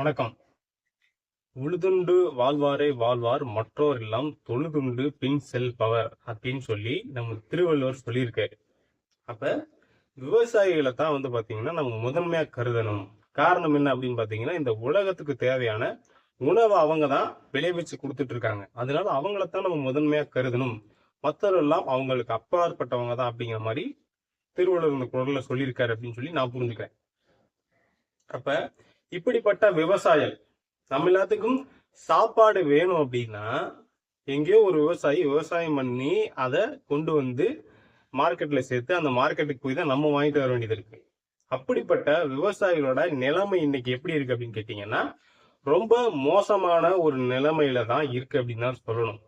வணக்கம். உழுதுண்டு வாழ்வாரே வாழ்வார் மற்றோர் எல்லாம் தொழுதுண்டு பின் செல்பவர் அப்படின்னு சொல்லி நம்ம திருவள்ளுவர் சொல்லியிருக்காரு. அப்ப விவசாயிகளை தான் வந்து பாத்தீங்கன்னா நம்ம முதன்மையா கருதணும். காரணம் என்ன அப்படின்னு பாத்தீங்கன்னா இந்த உலகத்துக்கு தேவையான உணவை அவங்க தான் விளைவிச்சு கொடுத்துட்டு இருக்காங்க. அதனால அவங்களத்தான் நம்ம முதன்மையா கருதணும். மற்றவரெல்லாம் அவங்களுக்கு அப்பாற்பட்டவங்க தான் அப்படிங்கிற மாதிரி திருவள்ளுவர் இந்த குரல்ல சொல்லியிருக்காரு அப்படின்னு சொல்லி நான் புரிஞ்சுக்கிறேன். அப்ப இப்படிப்பட்ட விவசாயம். நம்ம எல்லாத்துக்கும் சாப்பாடு வேணும் அப்படின்னா எங்கேயோ ஒரு விவசாயி விவசாயம் பண்ணி அதை கொண்டு வந்து மார்க்கெட்ல சேர்த்து அந்த மார்க்கெட்டுக்கு போய் தான் நம்ம வாங்கிட்டு வர வேண்டியது இருக்கு. அப்படிப்பட்ட விவசாயிகளோட நிலைமை இன்னைக்கு எப்படி இருக்கு அப்படின்னு கேட்டீங்கன்னா ரொம்ப மோசமான ஒரு நிலைமையில தான் இருக்கு அப்படின்னு தான் சொல்லணும்.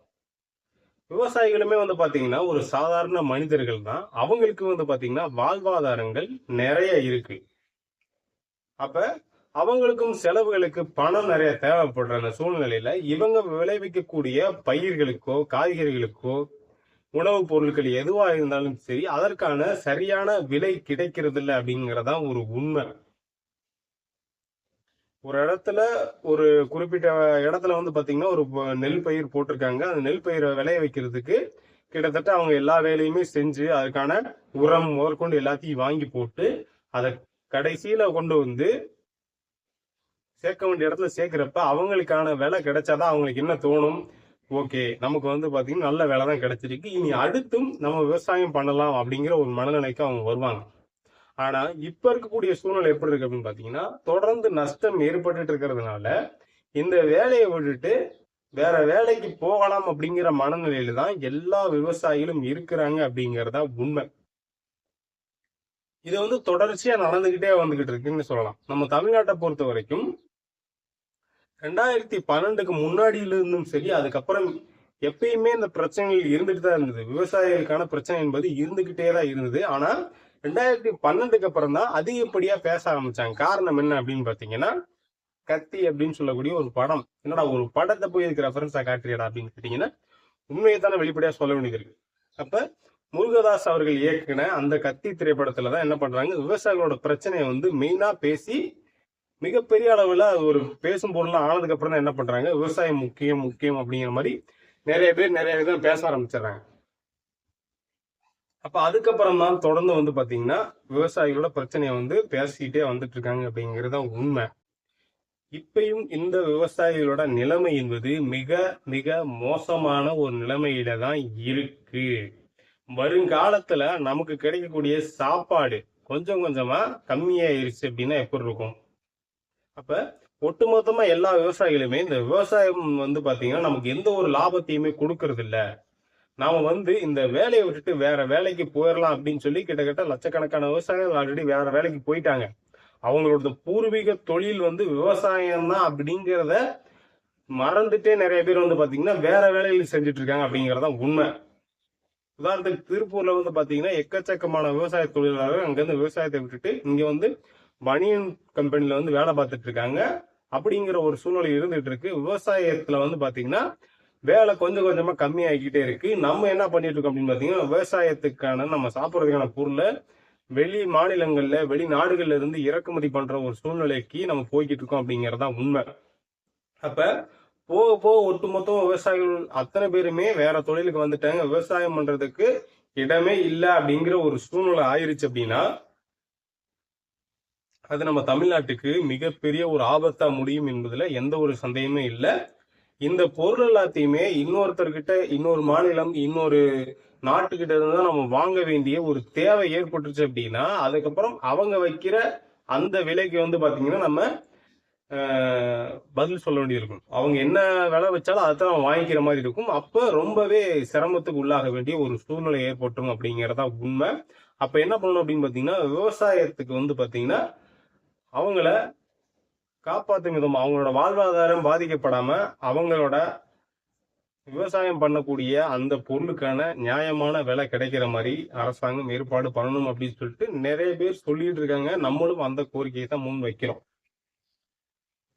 விவசாயிகளுமே வந்து பாத்தீங்கன்னா ஒரு சாதாரண மனிதர்கள் தான். அவங்களுக்கு வந்து பாத்தீங்கன்னா வாழ்வாதாரங்கள் நிறைய இருக்கு. அப்ப அவங்களுக்கும் செலவுகளுக்கு பணம் நிறைய தேவைப்படுற அந்த சூழ்நிலையில இவங்க விளைவிக்கக்கூடிய பயிர்களுக்கோ காய்கறிகளுக்கோ உணவுப் பொருட்கள் எதுவா இருந்தாலும் சரி அதற்கான சரியான விலை கிடைக்கிறது இல்லை அப்படிங்கறதான் ஒரு உண்மை. ஒரு இடத்துல ஒரு குறிப்பிட்ட இடத்துல வந்து பாத்தீங்கன்னா ஒரு நெல் பயிர் போட்டிருக்காங்க. அந்த நெல் பயிரை விளைய வைக்கிறதுக்கு கிட்டத்தட்ட அவங்க எல்லா வேலையுமே செஞ்சு அதுக்கான உரம் முதற்கொண்டு எல்லாத்தையும் வாங்கி போட்டு அதை கடைசியில கொண்டு வந்து சேர்க்க வேண்டிய இடத்துல சேர்க்கிறப்ப அவங்களுக்கான விலை கிடைச்சாதான் அவங்களுக்கு என்ன தோணும்? ஓகே நமக்கு வந்து பாத்தீங்கன்னா நல்ல விலை தான் கிடைச்சிருக்கு. இனி அடுத்தும் நம்ம விவசாயம் பண்ணலாம் அப்படிங்கிற ஒரு மனநிலைக்கு அவங்க வருவாங்க. ஆனா இப்ப இருக்கக்கூடிய சூழ்நிலை எப்படி இருக்கு அப்படின்னு பாத்தீங்கன்னா தொடர்ந்து நஷ்டம் ஏற்பட்டுட்டு இருக்கிறதுனால இந்த வேலையை விட்டுட்டு வேற வேலைக்கு போகலாம் அப்படிங்கிற மனநிலையில தான் எல்லா விவசாயிகளும் இருக்கிறாங்க அப்படிங்கறதா உண்மை. இது வந்து தொடர்ச்சியா நடந்துகிட்டே வந்துகிட்டு இருக்குன்னு சொல்லலாம். நம்ம தமிழ்நாட்டை பொறுத்த வரைக்கும் ரெண்டாயிரத்தி பன்னெண்டுக்கு முன்னாடியில இருந்தும் சரி அதுக்கப்புறம் எப்பயுமே இந்த பிரச்சனைகள் இருந்துட்டு தான் இருந்தது. விவசாயிகளுக்கான பிரச்சனை என்பது இருந்துகிட்டே தான் இருந்தது. ஆனா ரெண்டாயிரத்தி பன்னெண்டுக்கு அப்புறம் தான் அதிகப்படியா பேச ஆரம்பிச்சாங்க. காரணம் என்ன அப்படின்னு பாத்தீங்கன்னா கத்தி அப்படின்னு சொல்லக்கூடிய ஒரு படம். என்னடா ஒரு படத்தை போய் இதுக்கு ரெஃபரன்ஸா காட்டுறியடா அப்படின்னு கேட்டீங்கன்னா உண்மையை தானே வெளிப்படையா சொல்ல வேண்டியது இருக்கு. அப்ப முருகதாஸ் அவர்கள் இயக்குன அந்த கத்தி திரைப்படத்துல தான் என்ன பண்றாங்க விவசாயிகளோட பிரச்சனையை வந்து மெயினா பேசி மிகப்பெரிய அளவில் அது ஒரு பேசும் பொருள்லாம் ஆனதுக்கு அப்புறம் தான் என்ன பண்ணுறாங்க விவசாயம் முக்கியம் முக்கியம் அப்படிங்கிற மாதிரி நிறைய பேர் நிறைய விதம் பேச ஆரம்பிச்சிடுறாங்க. அப்போ அதுக்கப்புறம் தான் தொடர்ந்து வந்து பார்த்தீங்கன்னா விவசாயிகளோட பிரச்சனையை வந்து பேசிக்கிட்டே வந்துட்டு இருக்காங்க அப்படிங்கிறது தான் உண்மை. இப்பயும் இந்த விவசாயிகளோட நிலைமை என்பது மிக மிக மோசமான ஒரு நிலைமையில தான் இருக்கு. வருங்காலத்துல நமக்கு கிடைக்கக்கூடிய சாப்பாடு கொஞ்சம் கொஞ்சமா கம்மியாயிருச்சு அப்படின்னா எப்படி இருக்கும்? அப்ப ஒட்டுமொத்தமா எல்லா விவசாயிகளுமே இந்த விவசாயம் வந்து பாத்தீங்கன்னா நமக்கு எந்த ஒரு லாபத்தையுமே கொடுக்கறது இல்ல நாம வந்து இந்த வேலையை விட்டுட்டு வேற வேலைக்கு போயிடலாம் அப்படின்னு சொல்லி கிட்டத்தட்ட லட்சக்கணக்கான விவசாயிகள் ஆல்ரெடி வேற வேலைக்கு போயிட்டாங்க. அவங்களோட பூர்வீக தொழில் வந்து விவசாயம் தான் அப்படிங்கிறத மறந்துட்டே நிறைய பேர் வந்து பாத்தீங்கன்னா வேற வேலைகள் செஞ்சுட்டு இருக்காங்க அப்படிங்கறத உண்மை. உதாரணத்துக்கு திருப்பூர்ல வந்து பாத்தீங்கன்னா எக்கச்சக்கமான விவசாய தொழிலாளர்கள் அங்கிருந்து விவசாயத்தை விட்டுட்டு இங்க வந்து பனியன் கம்பெனில வந்து வேலை பார்த்துட்டு இருக்காங்க. அப்படிங்கிற ஒரு சூழ்நிலை இருந்துட்டு இருக்கு. விவசாயத்துல வந்து பாத்தீங்கன்னா வேலை கொஞ்சம் கொஞ்சமா கம்மியாகிக்கிட்டே இருக்கு. நம்ம என்ன பண்ணிட்டு இருக்கோம் அப்படின்னு பாத்தீங்கன்னா விவசாயத்துக்கான நம்ம சாப்பிட்றதுக்கான பொருளை வெளி மாநிலங்கள்ல வெளிநாடுகள்ல இருந்து இறக்குமதி பண்ற ஒரு சூழ்நிலைக்கு நம்ம போய்கிட்டு இருக்கோம் அப்படிங்கறதா உண்மை. அப்ப போக போக ஒட்டுமொத்தம் விவசாயிகள் அத்தனை பேருமே வேற தொழிலுக்கு வந்துட்டாங்க. விவசாயம் பண்றதுக்கு இடமே இல்லை அப்படிங்கிற ஒரு சூழ்நிலை ஆயிருச்சு அப்படின்னா அது நம்ம தமிழ்நாட்டுக்கு மிகப்பெரிய ஒரு ஆபத்தா முடியும் என்பதுல எந்த ஒரு சந்தேகமே இல்லை. இந்த பொருள் எல்லாத்தையுமே இன்னொருத்தர்கிட்ட இன்னொரு மாநிலம் இன்னொரு நாட்டுக்கிட்ட இருந்து தான் நம்ம வாங்க வேண்டிய ஒரு தேவை ஏற்பட்டுருச்சு அப்படின்னா அதுக்கப்புறம் அவங்க வைக்கிற அந்த விலைக்கு வந்து பாத்தீங்கன்னா நம்ம பதில் சொல்ல வேண்டியிருக்கும். அவங்க என்ன விலை வச்சாலும் அதை நம்ம வாங்கிக்கிற மாதிரி இருக்கும். அப்போ ரொம்பவே சிரமத்துக்கு உள்ளாக வேண்டிய ஒரு சூழ்நிலை ஏற்பட்டும் அப்படிங்கிறதா உண்மை. அப்போ என்ன பண்ணணும் அப்படின்னு பார்த்தீங்கன்னா விவசாயத்துக்கு வந்து பார்த்தீங்கன்னா அவங்கள காப்பாற்றும் விதம் அவங்களோட வாழ்வாதாரம் பாதிக்கப்படாம அவங்களோட விவசாயம் பண்ணக்கூடிய அந்த பொருளுக்கான நியாயமான விலை கிடைக்கிற மாதிரி அரசாங்கம் ஏற்பாடு பண்ணணும் அப்படின்னு சொல்லிட்டு நிறைய பேர் சொல்லிட்டு இருக்காங்க. நம்மளும் அந்த கோரிக்கையை தான் முன் வைக்கிறோம்.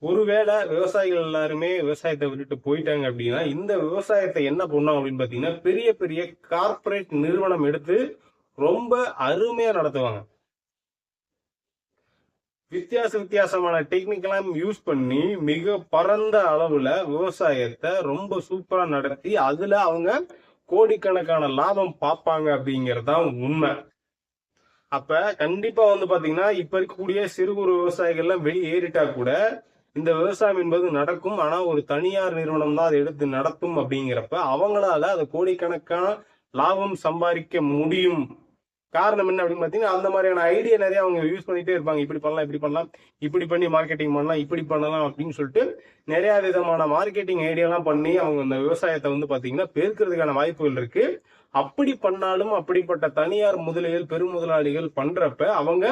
ஒருவேளை விவசாயிகள் எல்லாருமே விவசாயத்தை விட்டுட்டு போயிட்டாங்க அப்படின்னா இந்த விவசாயத்தை என்ன பண்ணோம் அப்படின்னு பார்த்தீங்கன்னா பெரிய பெரிய கார்ப்பரேட் நிறுவனம் எடுத்து ரொம்ப அருமையா நடத்துவாங்க. வித்தியாச வித்தியாசமான டெக்னிக்கெல்லாம் யூஸ் பண்ணி மிக பரந்த அளவுல விவசாயத்தை ரொம்ப சூப்பரா நடத்தி அதுல அவங்க கோடிக்கணக்கான லாபம் பார்ப்பாங்க அப்படிங்கிறது தான் உண்மை. அப்ப கண்டிப்பா வந்து பாத்தீங்கன்னா இப்ப இருக்கக்கூடிய சிறு குறு விவசாயிகள்லாம் வெளியேறிட்டா கூட இந்த விவசாயம் என்பது நடக்கும். ஆனா ஒரு தனியார் நிறுவனம் தான் அதை எடுத்து நடத்தும் அப்படிங்கிறப்ப அவங்களால அதை கோடிக்கணக்கான லாபம் சம்பாதிக்க முடியும் காரணம் என்ன அப்படின்னு பார்த்தீங்கன்னா அந்த மாதிரியான ஐடியா நிறைய அவங்க யூஸ் பண்ணிட்டே இருப்பாங்க. இப்படி பண்ணலாம் இப்படி பண்ணலாம் இப்படி பண்ணி மார்க்கெட்டிங் பண்ணலாம் இப்படி பண்ணலாம் அப்படின்னு சொல்லிட்டு நிறைய விதமான மார்க்கெட்டிங் ஐடியாலாம் பண்ணி அவங்க இந்த விவசாயத்தை வந்து பார்த்தீங்கன்னா பெருக்கிறதுக்கான வாய்ப்புகள் இருக்கு. அப்படி பண்ணாலும் அப்படிப்பட்ட தனியார் முதலிகள் பெருமுதலாளிகள் பண்றப்ப அவங்க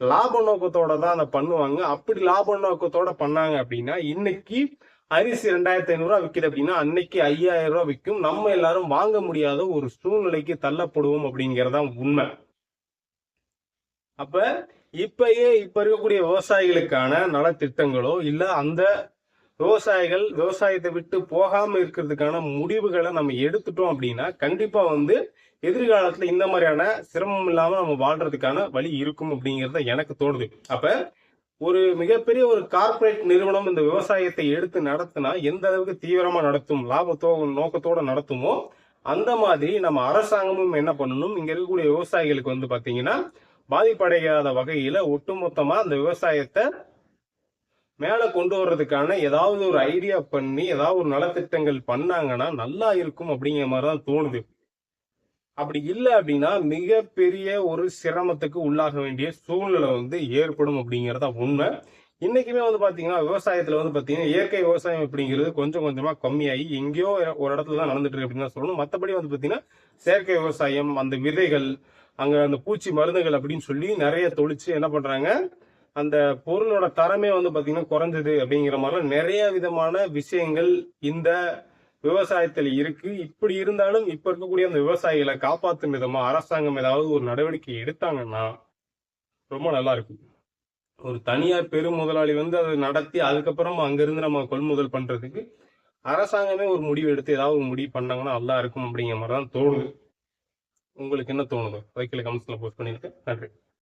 லாப நோக்கத்தோட தான் அதை பண்ணுவாங்க. அப்படி லாப நோக்கத்தோட பண்ணாங்க அப்படின்னா இன்னைக்கு அரிசி ரெண்டாயிரத்தி ஐநூறுரூவா விற்கிது அப்படின்னா அன்னைக்கு ஐயாயிரம் ரூபா விற்கும் நம்ம எல்லாரும் வாங்க முடியாத ஒரு சூழ்நிலைக்கு தள்ளப்படுவோம் அப்படிங்கறதா உண்மை. அப்ப இப்பயே இப்ப இருக்கக்கூடிய விவசாயிகளுக்கான நலத்திட்டங்களோ இல்ல அந்த விவசாயிகள் விவசாயத்தை விட்டு போகாம இருக்கிறதுக்கான முடிவுகளை நம்ம எடுத்துட்டோம் அப்படின்னா கண்டிப்பா வந்து எதிர்காலத்துல இந்த மாதிரியான சிரமம் இல்லாம நம்ம வாழ்றதுக்கான வழி இருக்கும் அப்படிங்கறத எனக்கு தோணுது. அப்ப ஒரு மிகப்பெரிய ஒரு கார்ப்பரேட் நிறுவனம் இந்த விவசாயத்தை எடுத்து நடத்தினா எந்த அளவுக்கு தீவிரமா நடத்தும் லாபத்தோ நோக்கத்தோட நடத்துமோ அந்த மாதிரி நம்ம அரசாங்கமும் என்ன பண்ணணும்? இங்க இருக்கக்கூடிய விவசாயிகளுக்கு வந்து பாத்தீங்கன்னா பாதிப்படையாத வகையில ஒட்டுமொத்தமா அந்த விவசாயத்தை மேல கொண்டு வர்றதுக்கான ஏதாவது ஒரு ஐடியா பண்ணி ஏதாவது ஒரு நலத்திட்டங்கள் பண்ணாங்கன்னா நல்லா இருக்கும் அப்படிங்கிற மாதிரி தான் தோணுது. அப்படி இல்லை அப்படின்னா மிகப்பெரிய ஒரு சிரமத்துக்கு உள்ளாக வேண்டிய சூழ்நிலை வந்து ஏற்படும் அப்படிங்கறத உண்மை. இன்னைக்குமே வந்து பாத்தீங்கன்னா விவசாயத்துல வந்து பாத்தீங்கன்னா இயற்கை விவசாயம் அப்படிங்கிறது கொஞ்சம் கொஞ்சமா கம்மியாகி எங்கேயோ ஒரு இடத்துல தான் நடந்துட்டு இருக்கு அப்படின்னு தான் சொல்லணும். மற்றபடி வந்து பாத்தீங்கன்னா செயற்கை விவசாயம் அந்த விதைகள் அங்க அந்த பூச்சி மருந்துகள் அப்படின்னு சொல்லி நிறைய தொழிச்சு என்ன பண்றாங்க அந்த பொருளோட தரமே வந்து பாத்தீங்கன்னா குறைஞ்சது அப்படிங்கிற மாதிரிலாம் நிறைய விதமான விஷயங்கள் இந்த விவசாயத்தில் இருக்கு. இப்படி இருந்தாலும் இப்ப இருக்கக்கூடிய அந்த விவசாயிகளை காப்பாற்றும் விதமா அரசாங்கம் ஏதாவது ஒரு நடவடிக்கை எடுத்தாங்கன்னா ரொம்ப நல்லா இருக்கும். ஒரு தனியார் பெரும் முதலாளி வந்து அதை நடத்தி அதுக்கப்புறம் அங்கிருந்து நம்ம கொள்முதல் பண்றதுக்கு அரசாங்கமே ஒரு முடிவு எடுத்து ஏதாவது ஒரு முடிவு பண்ணாங்கன்னா நல்லா இருக்கும் அப்படிங்கிற மாதிரி தான் தோணுது. உங்களுக்கு என்ன தோணுது? வைக்கல கமெண்ட்ஸ்ல போஸ்ட் பண்ணியிருக்கேன். நன்றி.